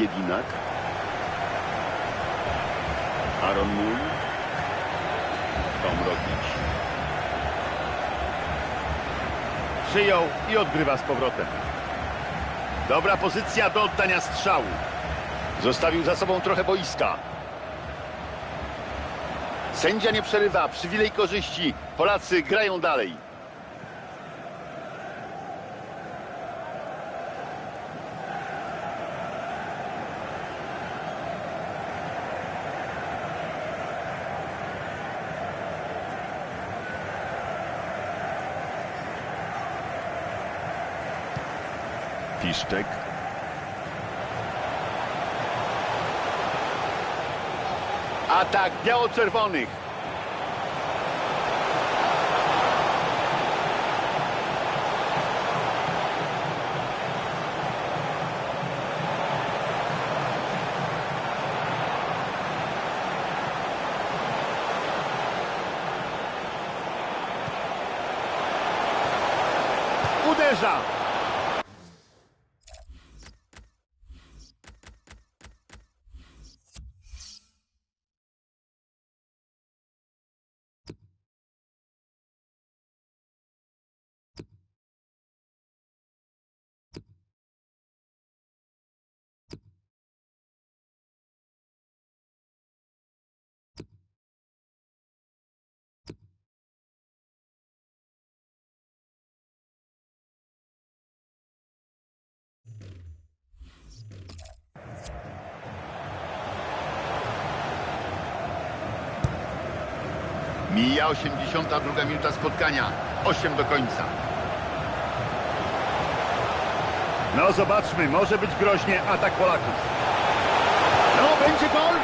Jedinak. Aaron Moon. Tom Rogic. Przyjął i odgrywa z powrotem. Dobra pozycja do oddania strzału. Zostawił za sobą trochę boiska. Sędzia nie przerywa, przywilej korzyści. Polacy grają dalej. Piszczek. Atak biało-czerwonych. Uderza. Mija 82 minuta spotkania. 8 do końca. No zobaczmy, może być groźnie atak Polaków. No, będzie gol!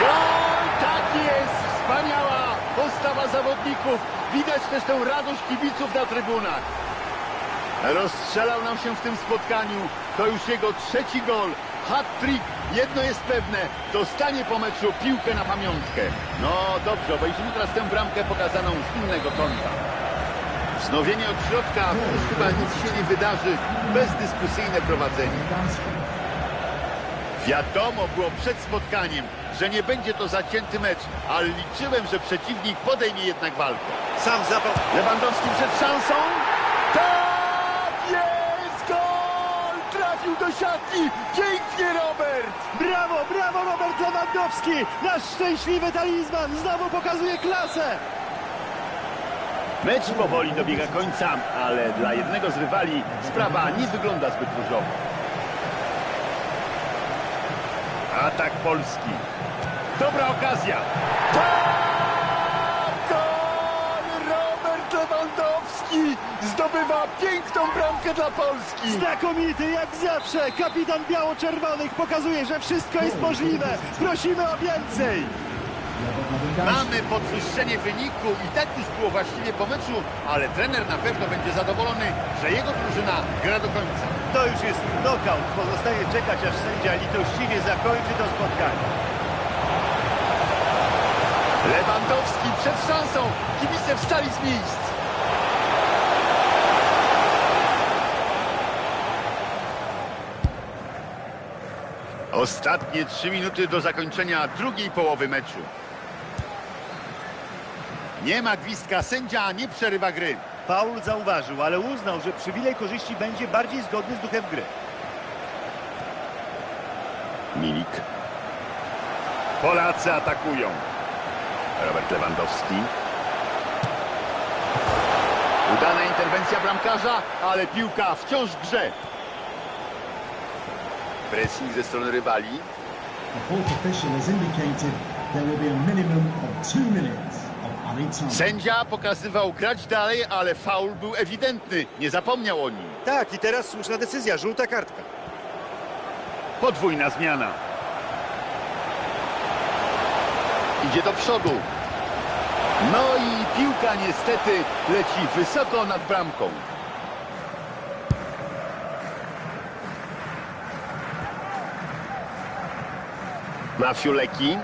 Gol! Tak jest! Wspaniała postawa zawodników. Widać też tę radość kibiców na trybunach. Rozstrzelał nam się w tym spotkaniu. To już jego trzeci gol. Hat-trick. Jedno jest pewne. Dostanie po meczu piłkę na pamiątkę. No dobrze, obejrzymy teraz tę bramkę pokazaną z innego kąta. Wznowienie od środka, już chyba nic się nie wydarzy. Bezdyskusyjne prowadzenie. Wiadomo było przed spotkaniem, że nie będzie to zacięty mecz, ale liczyłem, że przeciwnik podejmie jednak walkę. Sam zapał. Lewandowski przed szansą. Tak Trafił do siatki. Pięknie Robert! Brawo, brawo Robert Lewandowski! Nasz szczęśliwy talizman znowu pokazuje klasę! Mecz powoli dobiega końca, ale dla jednego z rywali sprawa nie wygląda zbyt różowo. Atak Polski. Dobra okazja. Zdobywa piękną bramkę dla Polski. Znakomity jak zawsze! Kapitan biało-czerwonych pokazuje, że wszystko jest możliwe! Prosimy o więcej! Mamy podwyższenie wyniku i tak już było właściwie po meczu, ale trener na pewno będzie zadowolony, że jego drużyna gra do końca. To już jest knockout. Pozostaje czekać, aż sędzia litościwie zakończy to spotkanie. Lewandowski przed szansą. Kibice wstali z miejsc. Ostatnie trzy minuty do zakończenia drugiej połowy meczu. Nie ma gwizdka, sędzia nie przerywa gry. Paul zauważył, ale uznał, że przywilej korzyści będzie bardziej zgodny z duchem gry. Milik. Polacy atakują. Robert Lewandowski. Udana interwencja bramkarza, ale piłka wciąż grze. Minutes of added time. Sędzia pokazywał grać dalej, ale faul był ewidentny. Nie zapomniał o nim. Tak, i teraz słuszna decyzja, żółta kartka. Podwójna zmiana. Idzie do przodu. No i piłka niestety leci wysoko nad bramką. Mafiuleki.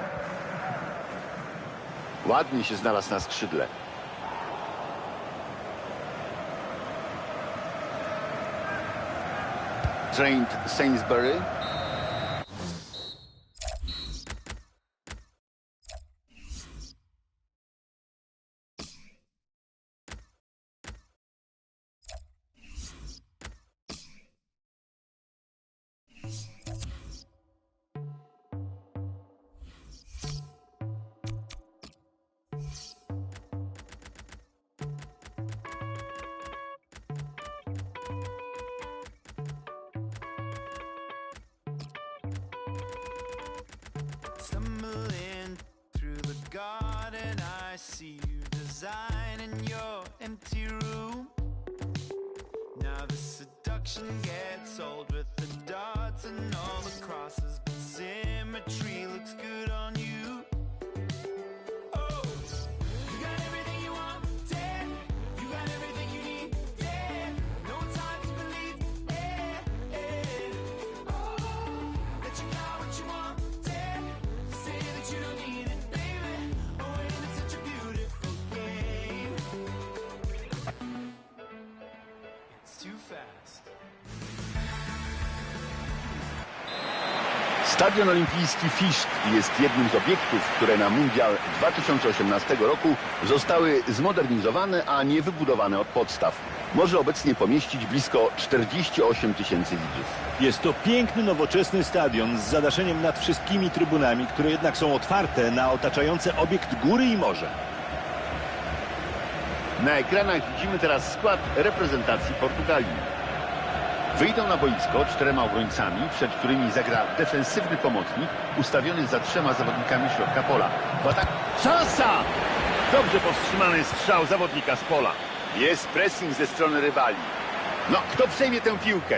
Ładnie się znalazł na skrzydle. Trent Sainsbury. Designing your empty room. Now the seduction gets old with the dots and all the crosses, but symmetry looks good on you. Stadion Olimpijski Fiszt jest jednym z obiektów, które na Mundial 2018 roku zostały zmodernizowane, a nie wybudowane od podstaw. Może obecnie pomieścić blisko 48 tysięcy widzów. Jest to piękny, nowoczesny stadion z zadaszeniem nad wszystkimi trybunami, które jednak są otwarte na otaczające obiekt góry i morze. Na ekranach widzimy teraz skład reprezentacji Portugalii. Wyjdą na boisko czterema obrońcami, przed którymi zagra defensywny pomocnik ustawiony za trzema zawodnikami środka pola. W atak... Szansa! Dobrze powstrzymany strzał zawodnika z pola. Jest pressing ze strony rywali. No, kto przejmie tę piłkę?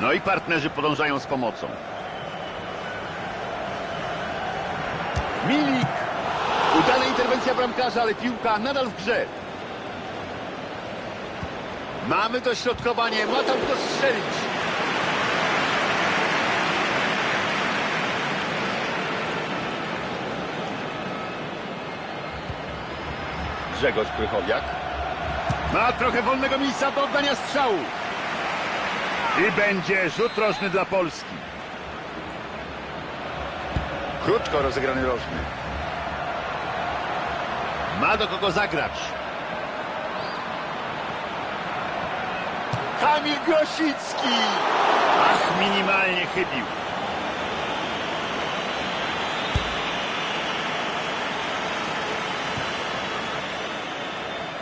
No i partnerzy podążają z pomocą. Milik! Udana interwencja bramkarza, ale piłka nadal w grze. Mamy dośrodkowanie, ma tam kto strzelić. Grzegorz Krychowiak. Ma trochę wolnego miejsca do oddania strzału. I będzie rzut rożny dla Polski. Krótko rozegrany rożny. Ma do kogo zagrać. Kamil Grosicki! Ach, minimalnie chybił.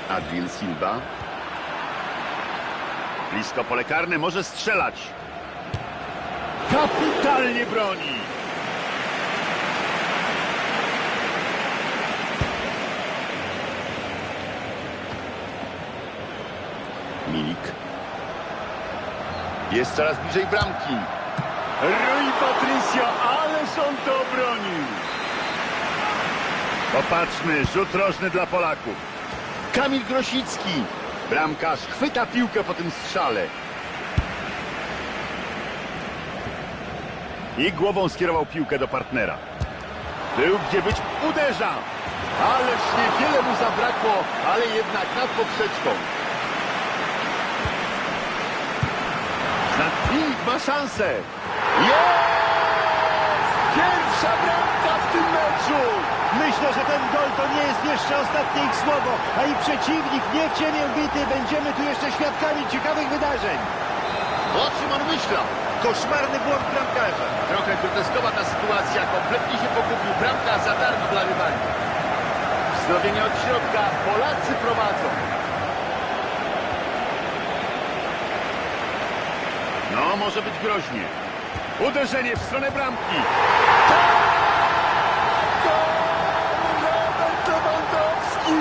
Adrian Silva. Blisko pole karne, może strzelać. Kapitalnie broni. Milik. Jest coraz bliżej bramki. Rui Patricio, ależ on to obronił. Popatrzmy, rzut rożny dla Polaków. Kamil Grosicki. Bramkarz chwyta piłkę po tym strzale. I głową skierował piłkę do partnera. Był gdzie być, uderza. Ależ niewiele mu zabrakło, ale jednak nad poprzeczką. Milik ma szansę. Jest! Pierwsza bramka w tym meczu! Myślę, że ten gol to nie jest jeszcze ostatnie ich słowo, a i przeciwnik nie w ciemię bity. Będziemy tu jeszcze świadkami ciekawych wydarzeń. O czym on myślał? Koszmarny błąd bramkarza. Trochę groteskowa ta sytuacja, kompletnie się pogubił. Bramka za darmo dla rywali. Wznowienie od środka, Polacy prowadzą. No, może być groźnie. Uderzenie w stronę bramki. Robert Lewandowski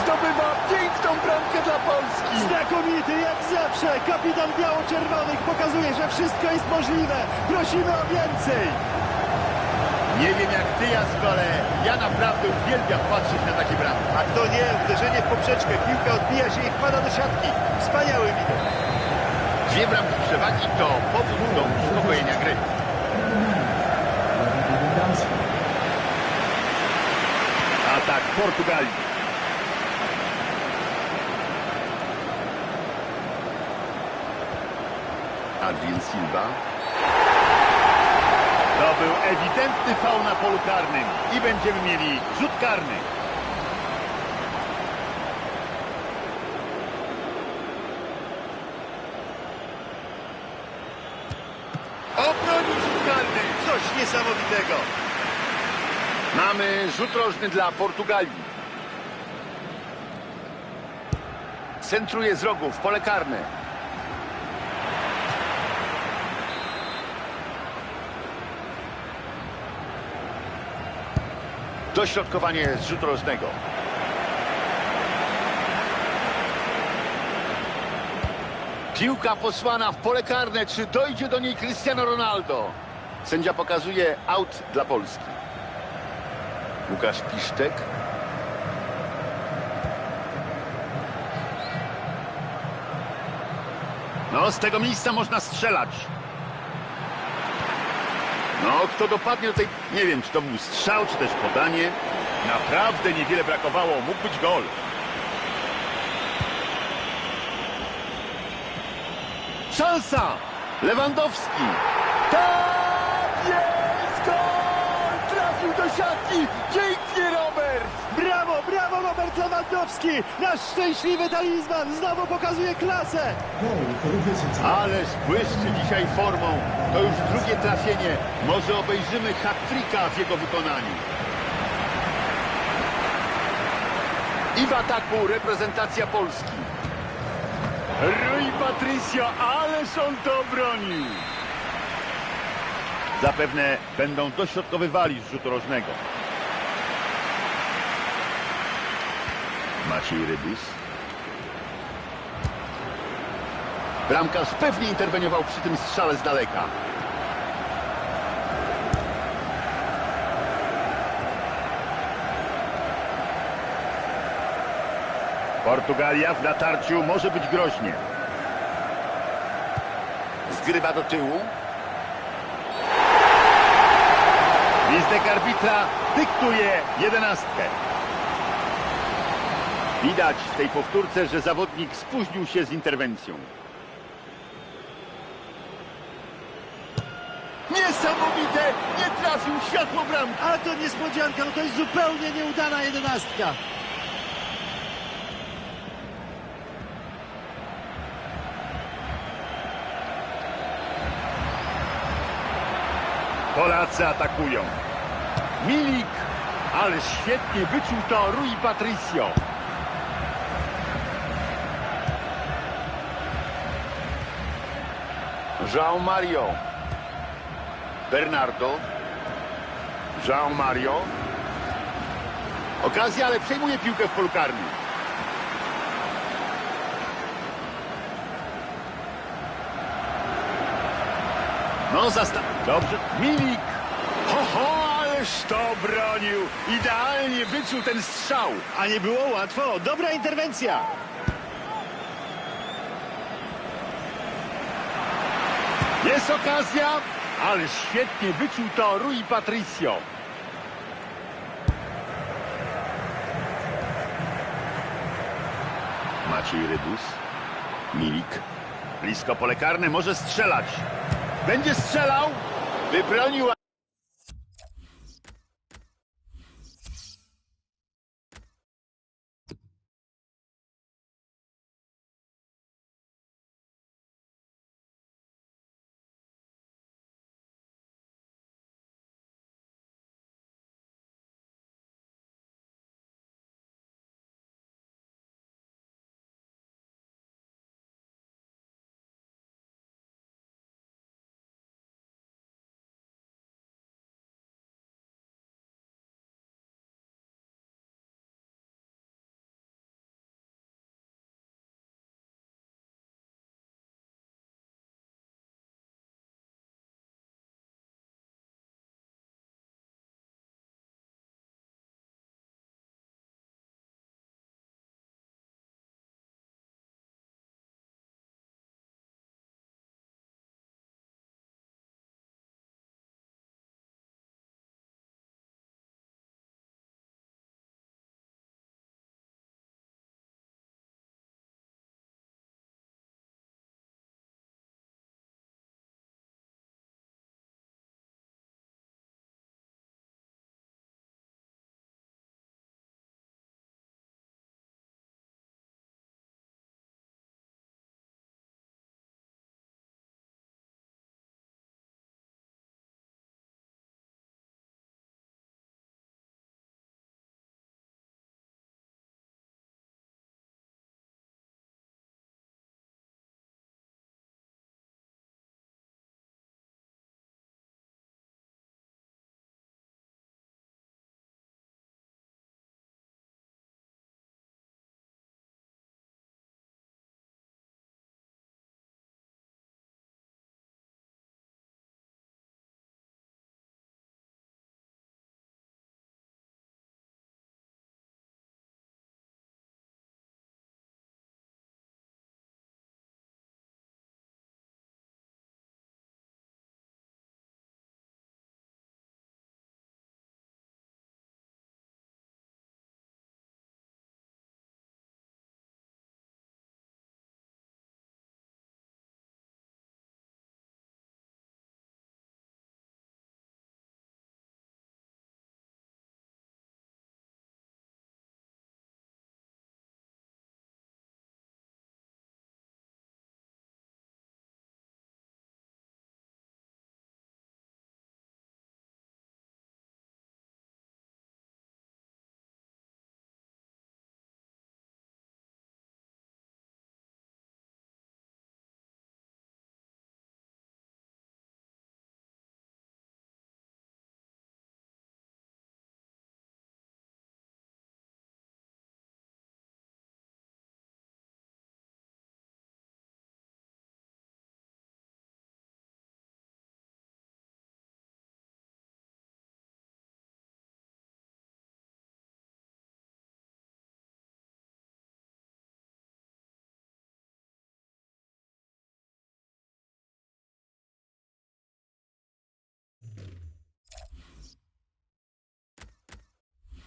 zdobywa piękną bramkę dla Polski. Znakomity jak zawsze. Kapitan biało-czerwonych pokazuje, że wszystko jest możliwe. Prosimy o więcej. Nie wiem jak ty, Jasko, ale ja naprawdę uwielbiam patrzeć na takie bramki. A kto nie, uderzenie w poprzeczkę. Piłka odbija się i wpada do siatki. Wspaniały widok. Dwie bramki przewagi to powód do uspokojenia gry. Atak Portugalii. Adrian Silva. To był ewidentny faul na polu karnym i będziemy mieli rzut karny. Obronił rzut karny. Coś niesamowitego. Mamy rzut rożny dla Portugalii. Centruje z rogu w pole karne. Dośrodkowanie z rzutu rożnego. Piłka posłana w pole karne. Czy dojdzie do niej Cristiano Ronaldo? Sędzia pokazuje aut dla Polski. Łukasz Piszczek. No, z tego miejsca można strzelać. No, kto dopadnie do tej... Nie wiem, czy to był strzał, czy też podanie. Naprawdę niewiele brakowało. Mógł być gol. Szansa! Lewandowski. Tak jest siatki. Pięknie, Robert! Brawo, brawo Robert Lewandowski! Nasz szczęśliwy talizman znowu pokazuje klasę! Ależ błyszczy dzisiaj formą. To już drugie trafienie. Może obejrzymy hat-tricka w jego wykonaniu. I w ataku reprezentacja Polski. Rui Patricio, ależ on to obronił. Zapewne będą dośrodkowywali z rzutu rożnego. Maciej Rybis. Bramkarz pewnie interweniował przy tym strzale z daleka. Portugalia w natarciu może być groźnie. Zgrywa do tyłu. Gwizdek arbitra dyktuje jedenastkę. Widać w tej powtórce, że zawodnik spóźnił się z interwencją. Niesamowite! Nie trafił światło bramki. A to niespodzianka, no to jest zupełnie nieudana jedenastka. Polacy atakują. Milik, ale świetnie wyczuł to Rui Patricio. João Mario. Bernardo. João Mario. Okazja, ale przejmuje piłkę w polu karnym. No, zasta... Dobrze. Milik. Ależ to bronił. Idealnie wyczuł ten strzał. A nie było łatwo. Dobra interwencja. Jest okazja, ale świetnie wyczuł to Rui Patricio. Maciej Rydus. Milik. Blisko pole karne, może strzelać. Będzie strzelał. Wybronił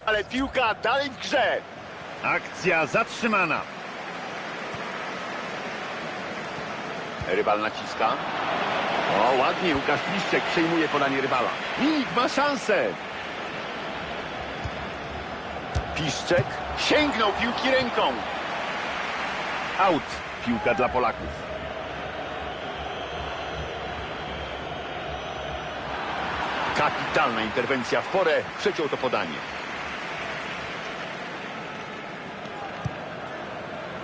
Ale piłka dalej w grze. Akcja zatrzymana. Rywal naciska. O, ładnie, Łukasz Pliszczek przejmuje podanie rywala. Milik ma szansę. Piszczek sięgnął piłki ręką. Out. Piłka dla Polaków. Kapitalna interwencja w porę. Przeciął to podanie.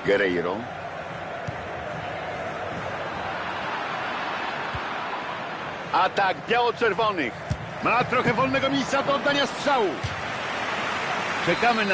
Guerreiro. Atak biało-czerwonych. Ma trochę wolnego miejsca do oddania strzału. Czekamy na